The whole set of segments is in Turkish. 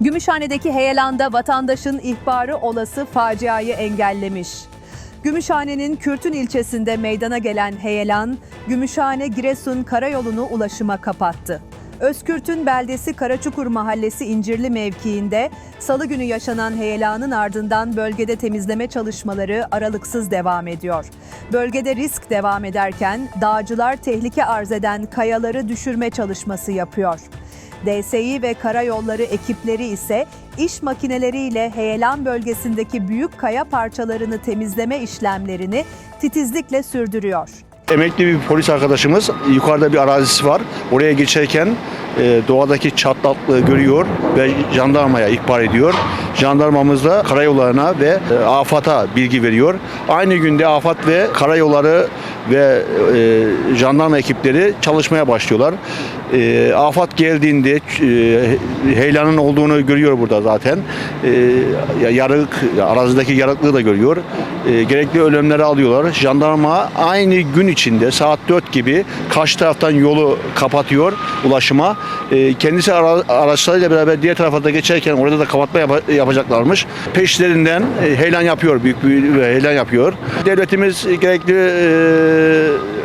Gümüşhane'deki heyelanda vatandaşın ihbarı olası faciayı engellemiş. Gümüşhane'nin Kürtün ilçesinde meydana gelen heyelan, Gümüşhane-Giresun karayolunu ulaşıma kapattı. Özkürt'ün beldesi Karaçukur Mahallesi İncirli mevkiinde salı günü yaşanan heyelanın ardından bölgede temizleme çalışmaları aralıksız devam ediyor. Bölgede risk devam ederken dağcılar tehlike arz eden kayaları düşürme çalışması yapıyor. DSİ ve karayolları ekipleri ise iş makineleriyle heyelan bölgesindeki büyük kaya parçalarını temizleme işlemlerini titizlikle sürdürüyor. Emekli bir polis arkadaşımız yukarıda bir arazisi var. Oraya geçerken e, doğadaki çatlaklığı görüyor ve jandarmaya ihbar ediyor. Jandarmamız da karayollarına ve e, AFAD'a bilgi veriyor. Aynı günde AFAD ve karayolları ve e, jandarma ekipleri çalışmaya başlıyorlar. E, AFAD geldiğinde e, heyelanın olduğunu görüyor burada zaten. E, ya- yarık, arazideki yarıklığı da görüyor. E, gerekli önlemleri alıyorlar. Jandarma aynı gün içinde saat 4 gibi karşı taraftan yolu kapatıyor ulaşıma. E, kendisi ara, araçlarıyla beraber diğer tarafa da geçerken orada da kapatma yapa- yapacaklarmış. Peşlerinden e, heyelan yapıyor, büyük bir heyelan yapıyor. Devletimiz gerekli e,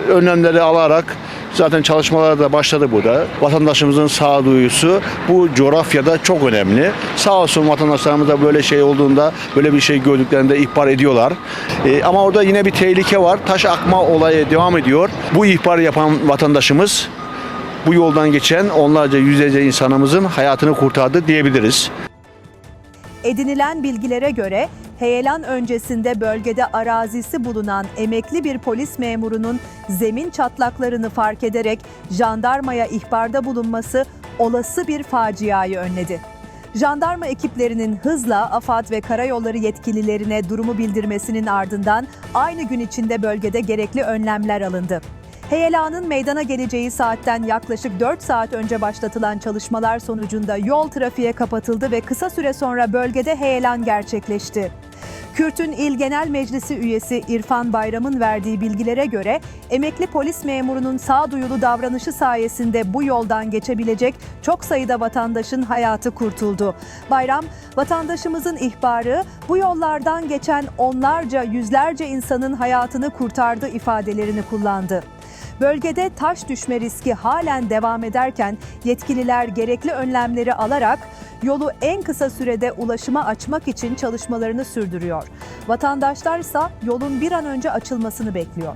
önlemleri alarak Zaten çalışmalar da başladı burada. Vatandaşımızın sağduyusu bu coğrafyada çok önemli. Sağ olsun vatandaşlarımız da böyle şey olduğunda, böyle bir şey gördüklerinde ihbar ediyorlar. Ee, ama orada yine bir tehlike var. Taş akma olayı devam ediyor. Bu ihbarı yapan vatandaşımız bu yoldan geçen onlarca yüzlerce insanımızın hayatını kurtardı diyebiliriz. Edinilen bilgilere göre heyelan öncesinde bölgede arazisi bulunan emekli bir polis memurunun zemin çatlaklarını fark ederek jandarmaya ihbarda bulunması olası bir faciayı önledi. Jandarma ekiplerinin hızla AFAD ve karayolları yetkililerine durumu bildirmesinin ardından aynı gün içinde bölgede gerekli önlemler alındı. Heyelanın meydana geleceği saatten yaklaşık 4 saat önce başlatılan çalışmalar sonucunda yol trafiğe kapatıldı ve kısa süre sonra bölgede heyelan gerçekleşti. Kürt'ün İl Genel Meclisi üyesi İrfan Bayram'ın verdiği bilgilere göre emekli polis memurunun sağduyulu davranışı sayesinde bu yoldan geçebilecek çok sayıda vatandaşın hayatı kurtuldu. Bayram, vatandaşımızın ihbarı bu yollardan geçen onlarca yüzlerce insanın hayatını kurtardı ifadelerini kullandı. Bölgede taş düşme riski halen devam ederken yetkililer gerekli önlemleri alarak yolu en kısa sürede ulaşıma açmak için çalışmalarını sürdürüyor. Vatandaşlar ise yolun bir an önce açılmasını bekliyor.